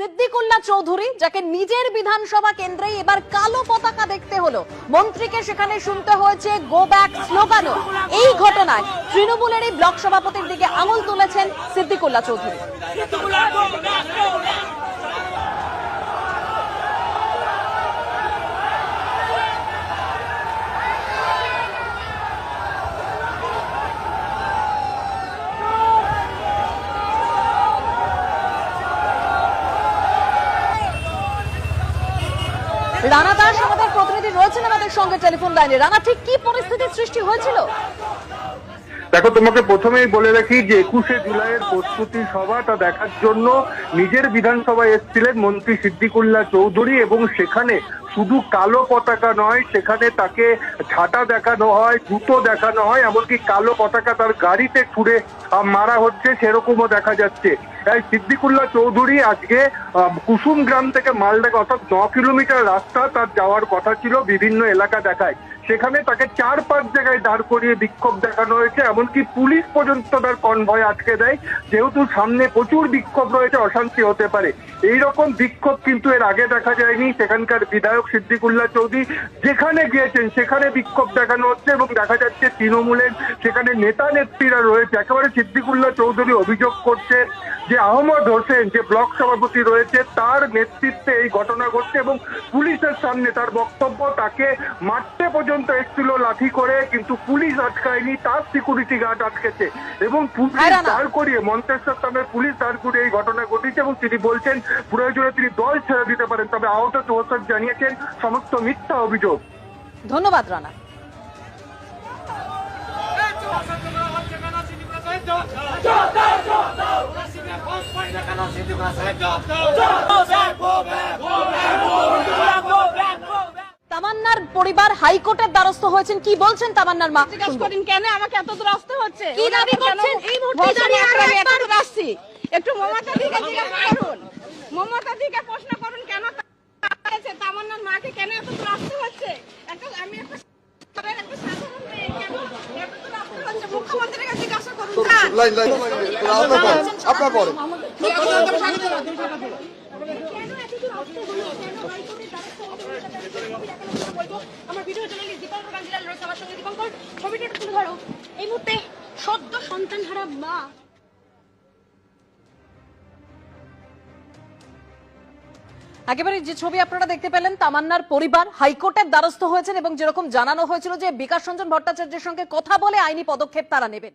সিদ্দিকুল্লাহ চৌধুরী, যাকে নিজের বিধানসভা কেন্দ্রে এবার কালো পতাকা দেখতে হলো। মন্ত্রীকে সেখানে শুনতে হয়েছে গো ব্যাক স্লোগানও এই ঘটনায় তৃণমূলেরই ব্লক সভাপতির দিকে আঙুল তুলেছেন সিদ্দিকুল্লাহ চৌধুরী। রানা দাস আমাদের প্রতিনিধি রয়েছেন আমাদের সঙ্গে টেলিফোন লাইনে। রানা, ঠিক কি পরিস্থিতির সৃষ্টি হয়েছিল? দেখো, তোমাকে প্রথমেই বলে রাখি যে একুশে জুলাইয়ের প্রস্তুতি সভা তা দেখার জন্য নিজের বিধানসভায় এসেছিলেন মন্ত্রী সিদ্দিকুল্লাহ চৌধুরী এবং সেখানে শুধু কালো পতাকা নয়, সেখানে তাকে ঝাঁটা দেখানো হয়, জুতো দেখানো হয়, এমনকি কালো পতাকা তার গাড়িতে ছুড়ে মারা হচ্ছে, সেরকমও দেখা যাচ্ছে। তাই সিদ্দিকুল্লাহ চৌধুরী আজকে কুসুম গ্রাম থেকে মালদাকে, অর্থাৎ ন কিলোমিটার রাস্তা তার যাওয়ার কথা ছিল, বিভিন্ন এলাকা দেখায়। সেখানে তাকে চার পাঁচ জায়গায় দাঁড় করিয়ে বিক্ষোভ দেখানো হয়েছে, এমনকি পুলিশ পর্যন্ত তার কনভয় আটকে দেয়। যেহেতু সামনে প্রচুর বিক্ষোভ রয়েছে, অশান্তি হতে পারে। এই রকম বিক্ষোভ কিন্তু এর আগে দেখা যায়নি, সেখানকার বিধায়ক সিদ্দিকুল্লাহ চৌধুরী যেখানে গিয়েছেন, সেখানে বিক্ষোভ দেখানো হচ্ছে এবং দেখা যাচ্ছে তৃণমূলের সেখানে নেতা নেত্রীরা রয়েছে। একেবারে সিদ্দিকুল্লাহ চৌধুরী অভিযোগ করছে যে আহমদ হোসেন যে ব্লক সভাপতি রয়েছে তার নেতৃত্বে এই ঘটনা ঘটছে এবং পুলিশের সামনে তার বক্তব্য তাকে মারতে পর্যন্ত এসেছিল লাঠি করে কিন্তু পুলিশ আটকায়নি তার সিকিউরিটি গার্ড আটকেছে এবং পুলিশ দাঁড় করিয়ে মন্তেশ্বর থানার পুলিশ দাঁড় করিয়ে এই ঘটনা ঘটেছে এবং তিনি বলছেন প্রয়োজনে তিনি দল ছেড়ে দিতে পারেন। তবে আহত হোসেন জানিয়েছেন সমস্ত মিথ্যা অভিযোগ। ধন্যবাদ রানা। তামান্নার পরিবার হাইকোর্টের দ্বারস্থ হয়েছেন কি বলছেন তামান্নার মা জিজ্ঞাসা করেন কেন আমাকে এত দূর হচ্ছে কি দাবি করছেন? এই মুহূর্তে দাঁড়িয়ে আরও এত একবার- একটু মমতা দিকে জিজ্ঞাসা করুন মমতা দিকে প্রশ্ন করুন কেন তামান্নার মাকে কেন এত দূর হচ্ছে একটা আমি একটা মুখ্যমন্ত্রীর কাছে জিজ্ঞাসা করুন স্যার। লাইন লাইন আপনার পরে আমার ভিডিও দীপঙ্কর রয়েছে আমার সঙ্গে দীপঙ্কর ছবিটা তুলে ধরো এই মুহূর্তে সদ্য মা একেবারে যে ছবি আপনারা দেখতে পেলেন তামান্নার পরিবার হাইকোর্টের দ্বারস্থ হয়েছেন এবং যেরকম জানানো হয়েছিল যে বিকাশ রঞ্জন ভট্টাচার্যের সঙ্গে কথা বলে আইনি পদক্ষেপ তারা নেবেন।